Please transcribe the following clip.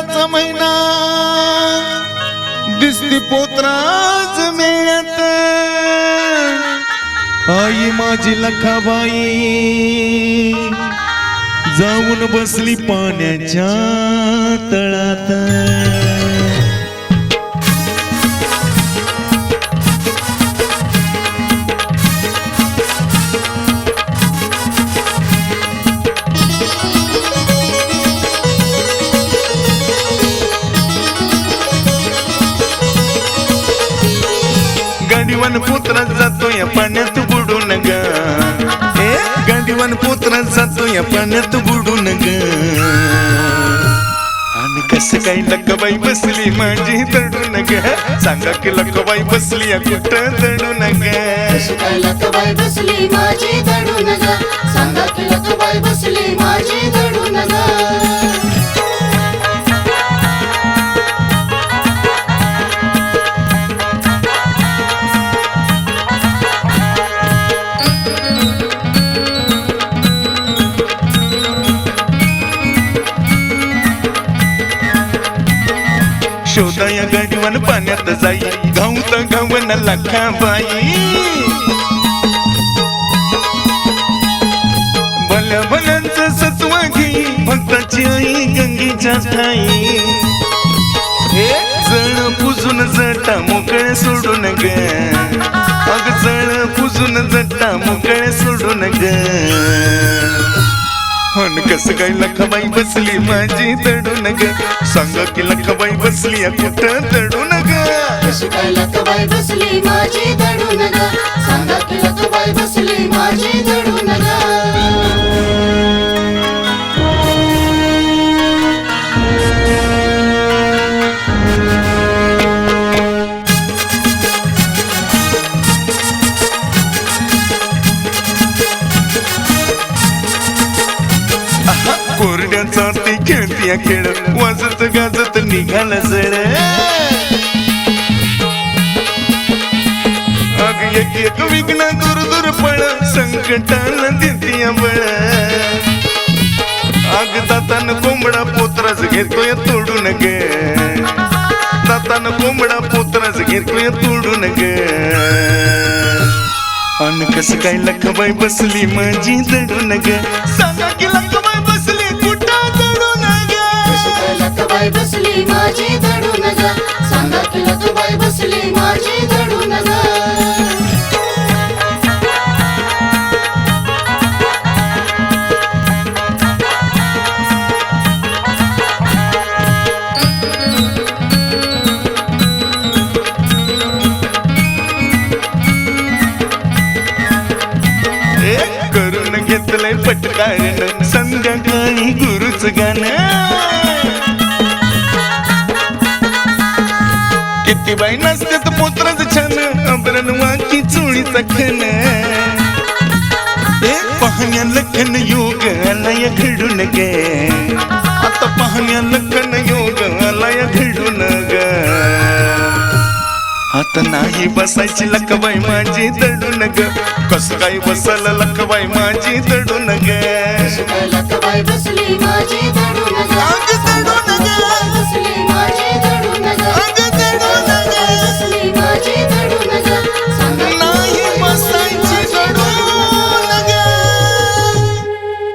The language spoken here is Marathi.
आषाढाचा महिना दिसती पोत्राज मेळ्यात. आई माझी लखाबाई जाऊन बसली पाण्याच्या तळात. गाडीवान पुत्र जातोय पाण्यात बुडून ग. ए? गाडीवान पुत्र जातोय पाण्यात बुडून ग. आणि कस काही लकबाई बसली माझी तडून ग. सांगा की लक्कबाई बसली या कुठं ग. लकबाई बसली माझी तडून ग. सांगा की लकबाई बसली माझी तडून ग. शोधा या गाडीवान पाण्यात जाई. गाऊत गावन लखाबाई भल्या भल्यांचं सत्व घे भक्ताची आई गंगेच्या ठाई. हे? जळ पुजून जटा मोकळे सोडून ग अग जळ पुजून जटा मोकळे सोडून कस काय लखबाई बसली माझी दडून ग? सांगा की लखबाई बसली या कुठं दडून ग? कशी काय बसली माझी दडून ग? सांगा की लखबाई बसली माझी दडून ग? कोरड्याचा ती खेळत्या खेळ. वाजत गाजत निघाल सर. अग एक एक विघ्न दूर दूर पळ संकटाला देती बळ. अग दातान कोंबडा पोत्राच घेतोय तोडून ग. दातान कोंबडा पोत्राच घेतोय तोडून गे. अन कसं काय लखबाई बसली माझी दडून ग. सांगा की सांगा बसली माझी दडून करून घेतलंय पटकारण संध्याकाळी गुरुच गाणं. किती बाई तर पोत्राच छान. अबरण वाकी चोळीचा खण ए पाहण्या लखन योग आलाय घडून ग. आता पाहण्या लखन योग आलाय घडून ग. आता नाही बसायची लखबाई माझी दडून ग. कसं काय बसल लखबाई माझी दडून ग? लखबाई बसली माझी